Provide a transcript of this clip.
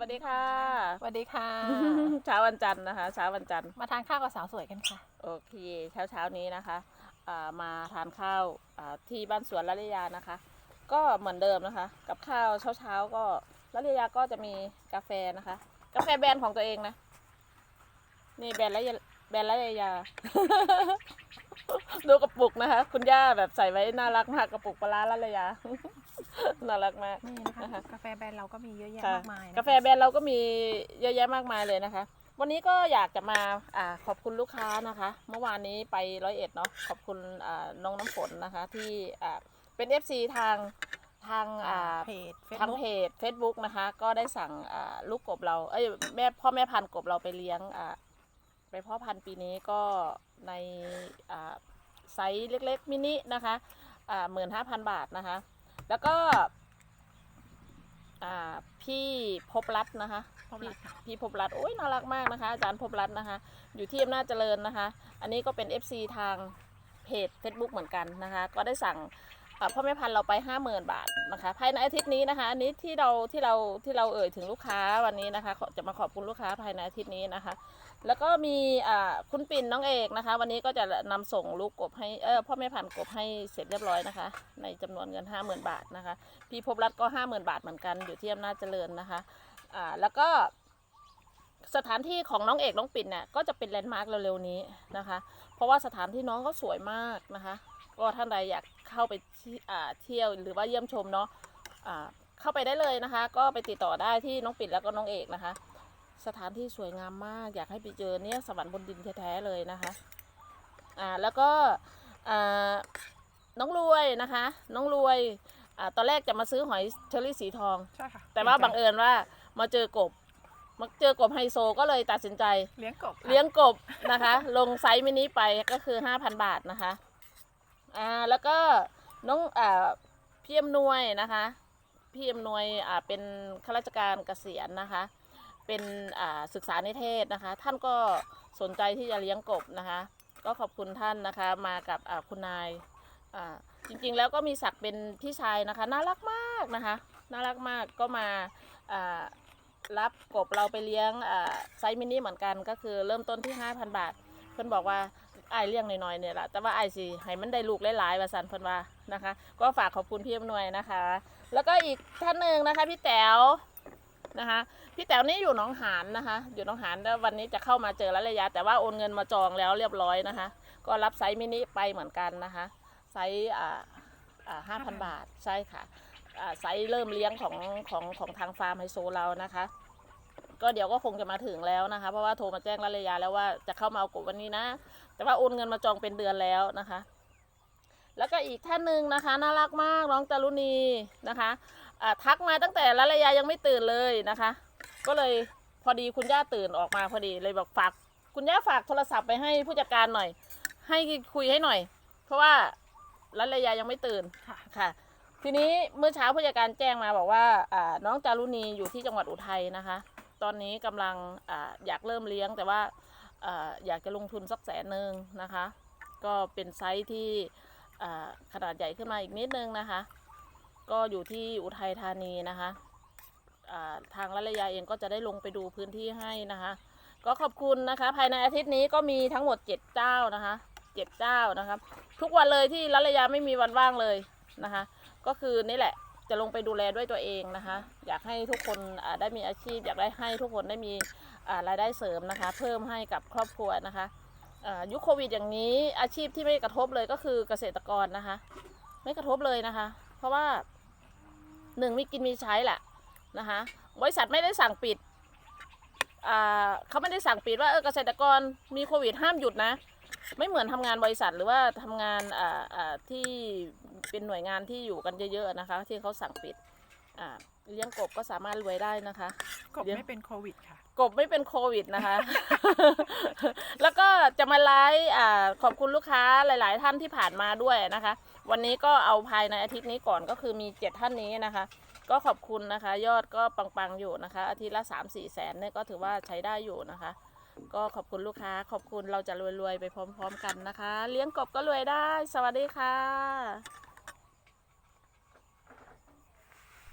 วัสดีค่ะ สวัสดีค่ะ เช้าวันจันทร์นะคะ เช้าวันจันทร์ มาทานข้าวกับสาวสวยกันค่ะ โอเค เช้าเช้านี้นะคะอ่ามาทานข้าวอ่าที่บ้านสวนรัตยานะคะ ก็เหมือนเดิมนะคะ กับข้าวเช้าเช้าๆก็รัตยาก็จะมีกาแฟนะคะ กาแฟแบรนด์ของตัวเองนะ นี่แบรนด์รัตยาแบรนด์รัตยา ดูกระปุกนะคะ คุณย่าแบบใส่ไว้น่ารักมากกระปุกปลาร้ารัตยา น่ารักมาก นี่นะคะนะคะ กาแฟแบรนด์เราก็มีเยอะแยะค่ะมากมายนะคะกาแฟแบรนด์เราก็มีเยอะแยะมากมายเลยนะคะ วันนี้ก็อยากจะมาอาขอบคุณลูกค้านะคะ เมื่อวานนี้ไปร้อยเอ็ดเนาะขอบคุณอ่าน้องน้ำฝนนะคะ ที่อ่าเป็น FC ทางทางอ่า เพจเฟซทางบุ๊กเพจ Facebook นะคะ ก็ได้สั่งอ่าลูกกบเรา เอ้ยแม่พ่อแม่พันธุ์กบเราไปเลี้ยงอ่าไปเพ่อพันธุ์ปีนี้ก็ในอ่าไซส์เล็กๆมินินะคะอ่าหมื่นห้าพันบาทนะคะ แล้วก็ อ่าพี่พบรัตน์นะคะพบรัฐค่ะ พี่พบรัตน์โอ้ยน่ารักมากนะคะ อาจารย์พบรัตน์นะคะ อยู่ที่อำนาจเจริญนะคะ อันนี้ก็เป็น FC ทางเพจ Facebook เหมือนกันนะคะ ก็ได้สั่งเอ่อ พ่อแม่พันธุ์เราไป 50,000 บาทนะคะภายในอาทิตย์นี้นะคะอันนี้ที่เราที่เราที่เราเอ่ยถึงลูกค้าวันนี้นะคะจะมาขอบคุณลูกค้าภายในอาทิตย์นี้นะคะ แล้วก็มีคุณปิ่นน้องเอกนะคะ วันนี้ก็จะนำส่งลูกกบให้เออพ่อแม่พันธุ์กบให้เสร็จเรียบร้อยนะคะ ในจำนวนเงิน 50,000 บาทนะคะ พี่พบรัตน์ก็ 50,000 บาทเหมือนกันอยู่ที่อำนาจเจริญนะคะอ่าแล้วก็สถานที่ของน้องเอกน้องปิ่นเนี่ยก็จะเป็นแลนด์มาร์กเร็วๆนี้นะคะ เพราะว่าสถานที่น้องก็สวยมากนะคะ ก็ท่านใดอยากเข้าไปที่อ่าเที่ยวหรือว่าเยี่ยมชมเนาะอ่าเข้าไปได้เลยนะคะ ก็ไปติดต่อได้ที่น้องปิ่นแล้วก็น้องเอกนะคะ สถานที่สวยงามมาก อยากให้ไปเจอเนี่ยสวรรค์บนดินแท้ๆเลยนะคะอ่าแล้วก็อ่าน้องรวยนะคะ น้องรวยอ่าตอนแรกจะมาซื้อหอยเชอรี่สีทองใช่ค่ะแต่ว่าบังเอิญว่ามาเจอกบมาเจอกบไฮโซก็เลยตัดสินใจ เลี้ยงกบค่ะเลี้ยงกบนะคะ ลงไซส์มินิไปก็คือ 5,000 บาทนะคะ อ่าแล้วก็น้องอ่าพี่อำนวยนะคะพี่อำนวยอ่าเป็นข้าราชการเกษียณนะคะ เป็นอ่าศึกษานิเทศนะคะ ท่านก็สนใจที่จะเลี้ยงกบนะคะ ก็ขอบคุณท่านนะคะมากับอ่าคุณนายอ่าจริงๆแล้วก็มีศักดิ์เป็นพี่ชายนะคะ น่ารักมากนะคะ น่ารักมากก็มาอ่ารับกบเราไปเลี้ยงอ่าไซมินิเหมือนกันก็คือเริ่มต้นที่ 5,000 บาท เพิ่นบอกว่า อ้ายเลี้ยงน้อยๆเนี่ยแหละแต่ว่าไอ้ายสิให้มันได้ลูกหลายๆว่าสันเพิ่นว่านะคะ ก็ฝากขอบคุณพี่อำนวยนะคะ แล้วก็อีกท่านหนึ่งนะคะ พี่แต๋วนะคะพี่แต๋วนี่อยู่หนองหานนะคะ อยู่หนองหานแล้ววันนี้จะเข้ามาเจอแล้วระยะ แต่ว่าโอนเงินมาจองแล้วเรียบร้อยนะคะ ก็รับไซส์มินิไปเหมือนกันนะคะ ไซส์อ่าอ่าห้าพันบาทใช่ค่ะไซส์เริ่มเลี้ยงของของของทางฟาร์มไฮโซเรานะคะ ก็เดี๋ยวก็คงจะมาถึงแล้วนะคะ เพราะว่าโทรมาแจ้งรัระยะแล้วว่าจะเข้ามาเอากบวันนี้นะ แต่ว่าโอนเงินมาจองเป็นเดือนแล้วนะคะ แล้วก็อีกท่านหนึ่งนะคะ น่ารักมากน้องจารุณีนะคะอ่าทักมาตั้งแต่รัระยะยังไม่ตื่นเลยนะคะ ก็เลยพอดีคุณย่าตื่นออกมาพอดีเลยบอกฝากคุณย่าฝากโทรศัพท์ไปให้ผู้จัดการหน่อย ให้คุยให้หน่อย เพราะว่ารัระยะยังไม่ตื่นค่ะค่ะทีนี้เมื่อเช้าผู้จัดการแจ้งมาบอกว่าอ่าน้องจารุณีอยู่ที่จังหวัดอุทัยนะคะ ตอนนี้กำลังออยากเริ่มเลี้ยงแต่ว่าออยากจะลงทุนสักแสนหนึ่งนะคะ ก็เป็นไซส์ที่ขนาดใหญ่ขึ้นมาอีกนิดนึงนะคะ ก็อยู่ที่อุทัยธานีนะคะทางรัตยาเองก็จะได้ลงไปดูพื้นที่ให้นะคะ ก็ขอบคุณนะคะ ภายในอาทิตย์นี้ก็มีทั้งหมดเจ็ดเจ้านะคะเจ็ดเจ้านะคะทุกวันเลยที่รัตยาไม่มีวันว่างเลยนะคะ ก็คือนี่แหละ จะลงไปดูแลด้วยตัวเองนะคะ อยากให้ทุกคนได้มีอาชีพ อยากได้ให้ทุกคนได้มีรายได้เสริมนะคะ เพิ่มให้กับครอบครัวนะคะยุคโควิดอย่างนี้อาชีพที่ไม่กระทบเลยก็คือเกษตรกรนะคะ ไม่กระทบเลยนะคะ เพราะว่าหนึ่งมีกินมีใช้แหละนะคะบริษัทไม่ได้สั่งปิดเขาไม่ได้สั่งปิดว่าเออเกษตรกรมีโควิดห้ามหยุดนะ ไม่เหมือนทำงานบริษัทหรือว่าทำงานอ่าอ่าที่เป็นหน่วยงานที่อยู่กันเยอะๆนะคะ ที่เขาสั่งปิดอ่าเลี้ยงกบก็สามารถรวยได้นะคะ กบเดี๋ยวไม่เป็นโควิดค่ะ กบไม่เป็นโควิดนะคะ แล้วก็จะมาไลฟ์อ่าขอบคุณลูกค้าหลาย ๆ ท่านที่ผ่านมาด้วยนะคะ วันนี้ก็เอาภายในอาทิตย์นี้ก่อนก็คือมีเจ็ดท่านนี้นะคะ ก็ขอบคุณนะคะ ยอดก็ปัง ๆ อยู่นะคะ อาทิตย์ละสามสี่แสนเนี่ยก็ถือว่าใช้ได้อยู่นะคะ ก็ขอบคุณลูกค้า ขอบคุณเราจะรวยๆไปพร้อม ๆ กันนะคะ เลี้ยงกบก็รวยได้ สวัสดีค่ะ